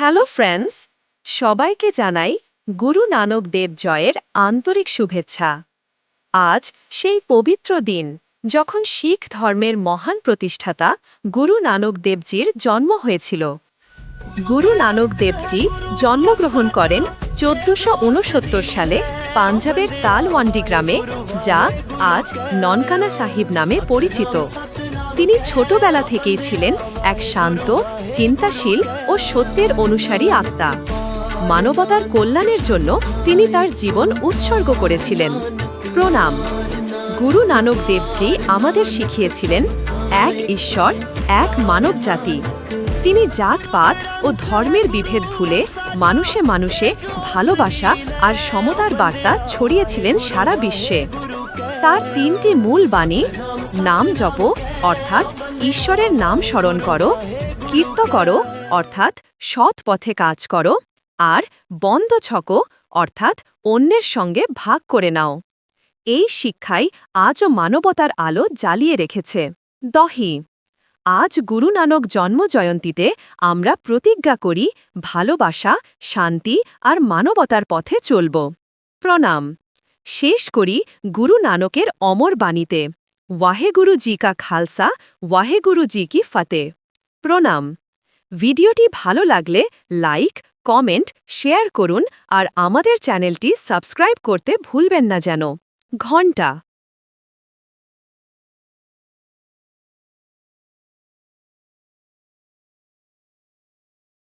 Hello friends, সবাইকে জানাই গুরু নানক দেব জয়ের আন্তরিক শুভেচ্ছা। আজ সেই পবিত্র দিন যখন শিখ ধর্মের মহান প্রতিষ্ঠাতা গুরু নানক দেবজির জন্ম হয়েছিল। গুরু নানক দেবজি জন্মগ্রহণ করেন চোদ্দশো সালে পাঞ্জাবের তালওয়ান্ডি গ্রামে, যা আজ ননকানা সাহিব নামে পরিচিত। তিনি ছোটবেলা থেকেই ছিলেন এক শান্ত, চিন্তাশীল ও সত্যের অনুসারী আত্মা। মানবতার কল্যাণের জন্য তিনি তার জীবন উৎসর্গ করেছিলেন। প্রণাম। গুরু নানক দেবজি আমাদের শিখিয়েছিলেন, এক ঈশ্বর, এক মানব জাতি। তিনি জাতপাত ও ধর্মের বিভেদ ভুলে মানুষে মানুষে ভালোবাসা আর সমতার বার্তা ছড়িয়েছিলেন সারা বিশ্বে। তার তিনটি মূল বাণী নাম জপ, অর্থাৎ ঈশ্বরের নাম স্মরণ করো, কীর্ত করো, অর্থাৎ সৎ পথে কাজ করো, আর বন্ধ ছকো, অর্থাৎ অন্যের সঙ্গে ভাগ করে নাও। এই শিক্ষাই আজও মানবতার আলো জ্বালিয়ে রেখেছে। দহি। আজ গুরু নানক জন্মজয়ন্তীতে আমরা প্রতিজ্ঞা করি, ভালোবাসা, শান্তি আর মানবতার পথে চলব। প্রণাম। শেষ করি গুরু নানকের অমর বাণীতে। ওয়াহে গুরু জি কা খালসা ওয়াহেগুরু জি কি ফতে প্রণাম। ভিডিওটি ভালো লাগলে লাইক, কমেন্ট, শেয়ার করুন আর আমাদের চ্যানেলটি সাবস্ক্রাইব করতে ভুলবেন না যেন। ঘণ্টা।